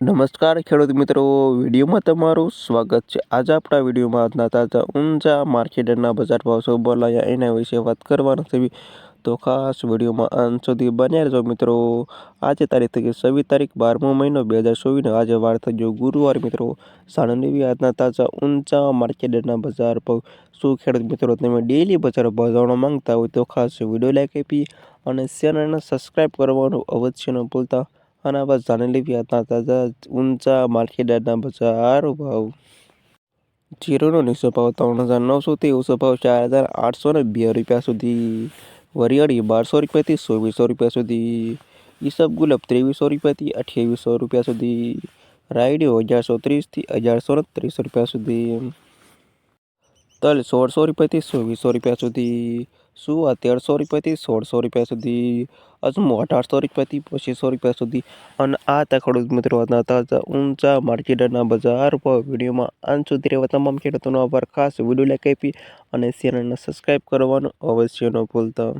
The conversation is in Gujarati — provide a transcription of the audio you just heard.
નમસ્કાર ખેડૂત મિત્રો, વિડીયોમાં તમારું સ્વાગત છે. આજે આપણા વિડીયોમાં આજના તાજા ઊંચા માર્કેટના બજાર ભાવ શું બોલાયા એના વિશે વાત કરવાના છે. તો ખાસ વિડીયોમાં અંત સુધી બન્યા રહેજો મિત્રો. આજે તારીખ થઈ છવ્વીસ તારીખ, બારમો મહિનો બે હજાર ચોવીસનો. આજે વાર થઈ ગયો ગુરુવાર મિત્રો. સાણંદવી આજના તાજા ઊંચા માર્કેટના બજાર ભાવ. શું ખેડૂત મિત્રો, તમે ડેલી બજાર ભાવ માંગતા હોય તો ખાસ વીડિયો લાઈક આપી અને ચેનલને સબસ્ક્રાઈબ કરવાનું અવશ્ય ન ભૂલતા. અને લેવી હતા તાજા ઊંચા માર્કેટના બજાર ભાવ. જીરોનો નીચો ભાવ ત્રણ હજાર નવસોથી ઓછો ભાવ ચાર હજાર આઠસો ને બે રૂપિયા સુધી. વરિયાળી બારસો રૂપિયાથી ચોવીસો રૂપિયા સુધી. ઈસબ ગુલાબ ત્રેવીસો રૂપિયાથી અઠ્યાવીસો રૂપિયા સુધી. રાયડીઓ અગિયારસો ત્રીસથી અગિયારસો ને ત્રીસ રૂપિયા સુધી. તલ સોળસો રૂપિયાથી ચોવીસો રૂપિયા સુધી. સુવા તેરસો રૂપિયાથી સોળસો રૂપિયા સુધી અજમો અઢારસો રૂપિયાથી પચીસો રૂપિયા સુધી. અને આ હતા ખેડૂત મિત્રો તાજા ઊંચા માર્કેટના બજાર પર વિડીયોમાં અંત સુધી રહેવા તમામ ખેડૂતોનો આભાર. ખાસ વીડિયો લાઈક આપી અને ચેનલને સબસ્ક્રાઈબ કરવાનું અવશ્ય ન ભૂલતા.